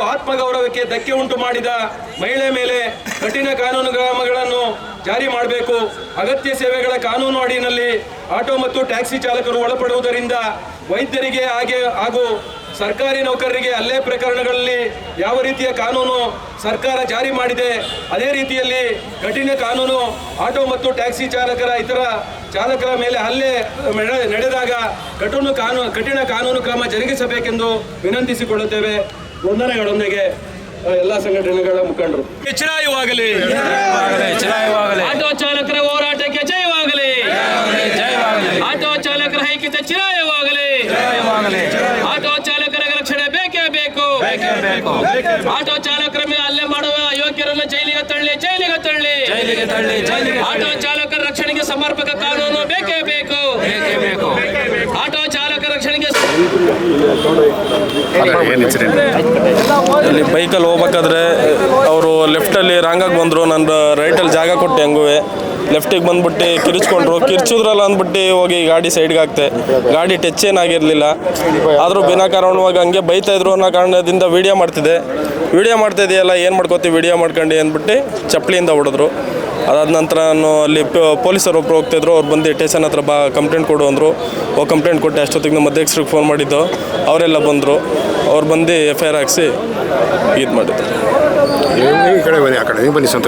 ಆತ್ಮಗೌರವಕ್ಕೆ ಧಕ್ಕೆ ಉಂಟು ಮಾಡಿದ ಮಹಿಳೆ ಮೇಲೆ ಕಠಿಣ ಕಾನೂನು ಕ್ರಮಗಳನ್ನು ಜಾರಿ ಮಾಡಬೇಕು. ಅಗತ್ಯ ಸೇವೆಗಳ ಕಾನೂನು ಅಡಿಯಲ್ಲಿ ಆಟೋ ಮತ್ತು ಟ್ಯಾಕ್ಸಿ ಚಾಲಕರು ಒಳಪಡುವುದರಿಂದ ವೈದ್ಯರಿಗೆ ಹಾಗೆ ಹಾಗೂ ಸರ್ಕಾರಿ ನೌಕರರಿಗೆ ಅಲ್ಲೇ ಪ್ರಕರಣಗಳಲ್ಲಿ ಯಾವ ರೀತಿಯ ಕಾನೂನು ಸರ್ಕಾರ ಜಾರಿ ಮಾಡಿದೆ, ಅದೇ ರೀತಿಯಲ್ಲಿ ಕಠಿಣ ಕಾನೂನು ಆಟೋ ಮತ್ತು ಟ್ಯಾಕ್ಸಿ ಚಾಲಕರ, ಇತರ ಚಾಲಕರ ಮೇಲೆ ಹಲ್ಲೆ ನಡೆ- ನಡೆದಾಗ ಕಠಿಣ ಕಾನೂನು ಕಠಿಣ ಕಾನೂನು ಕ್ರಮ ಜರುಗಿಸಬೇಕೆಂದು ವಿನಂತಿಸಿಕೊಳ್ಳುತ್ತೇವೆ. ವಂದನೆಗಳೊಂದಿಗೆ ಎಲ್ಲಾ ಸಂಘಟನೆಗಳ ಮುಖಂಡರು. ಹೆಚ್ಚಿನಾಯುವಾಗಲಿ ಚಿರಾಯವಾಗಲಿ ಆಟೋ ಚಾಲಕರ ಹೋರಾಟಕ್ಕೆ ಜಯವಾಗಲಿ. ಜಯವಾಗಲಿ. ಆಟೋ ಚಾಲಕರ ಹೈಕಿತ ಚಿರಾಯವಾಗಲಿ. ಜಯವಾಗಲಿ. ಆಟೋ ಚಾಲಕರ ರಕ್ಷಣೆ ಬೇಕೇ ಬೇಕು. ಬೇಕೇ ಬೇಕು. ಆಟೋ ಚಾಲಕರ ಮೇಲೆ ಹಲ್ಲೆ ಮಾಡುವ ಅಯೋಗ್ಯರನ್ನು ಜೈಲಿಗೆ ತಳ್ಳಿ ಜೈಲಿಗೆ ತಳ್ಳಿ. ಜೈಲಿಗೆ ತಳ್ಳಿ ಜೈಲಿಗೆ ಆಟೋ ಚಾಲಕರ ರಕ್ಷಣೆಗೆ ಸಮರ್ಪಕ ಕಾನೂನು ಬೇಕು ಬೇಕೇ ಬೇಕು ಆಟೋ ಚಾಲಕರ ರಕ್ಷಣೆಗೆ ಇಲ್ಲಿ ಬೈಕಲ್ಲಿ ಹೋಗ್ಬೇಕಾದ್ರೆ ಅವರು ಲೆಫ್ಟಲ್ಲಿ ರಾಂಗಾಗಿ ಬಂದರು ನಾನು ರೈಟಲ್ಲಿ ಜಾಗ ಕೊಟ್ಟೆ ಹಂಗುವೆ. ಲೆಫ್ಟಿಗೆ ಬಂದ್ಬಿಟ್ಟು ಕಿರಿಚ್ಕೊಂಡ್ರು. ಕಿರ್ಚಿದ್ರಲ್ಲ ಅಂದ್ಬಿಟ್ಟು ಹೋಗಿ ಗಾಡಿ ಸೈಡ್ಗೆ ಹಾಕ್ತೆ. ಗಾಡಿ ಟಚ್ ಏನಾಗಿರಲಿಲ್ಲ ಆದರೂ ವಿನಾಕಾರಣವಾಗಿ ಹಂಗೆ ಬೈತಾ ಇದ್ರು ಅನ್ನೋ ಕಾರಣದಿಂದ ವೀಡಿಯೋ ಮಾಡ್ತಿದ್ದೆ. ವೀಡಿಯೋ ಮಾಡ್ತಾ ಇದೆಯಲ್ಲ ಏನು ಮಾಡ್ಕೋತೀವಿ ವೀಡಿಯೋ ಮಾಡ್ಕೊಂಡು ಅಂದ್ಬಿಟ್ಟು ಚಪ್ಪಲಿಯಿಂದ ಹೊಡೆದ್ರು. ಅದಾದ ನಂತರ ನಾನು ಅಲ್ಲಿ ಪೊಲೀಸರು ಒಬ್ಬರು ಹೋಗ್ತಿದ್ರು, ಅವ್ರು ಬಂದು ಸ್ಟೇಷನ್ ಹತ್ರ ಬಾ ಕಂಪ್ಲೇಂಟ್ ಕೊಡು ಅಂದರು. ಓ ಕಂಪ್ಲೇಂಟ್ ಕೊಟ್ಟೆ, ಅಷ್ಟೊತ್ತಿಗೆ ನಮ್ಮ ಅಧ್ಯಕ್ಷರಿಗೆ ಫೋನ್ ಮಾಡಿದ್ದು. ಅವರೆಲ್ಲ ಬಂದರು. ಅವ್ರು ಬಂದು ಎಫ್ ಐ ಆರ್ ಹಾಕ್ಸಿ ಇದು ಮಾಡಿದ್ರು. ಈ ಕಡೆ ಬನ್ನಿ, ಆ ಕಡೆ ನೀವು ಬನ್ನಿ ಸಂತೋಷ್.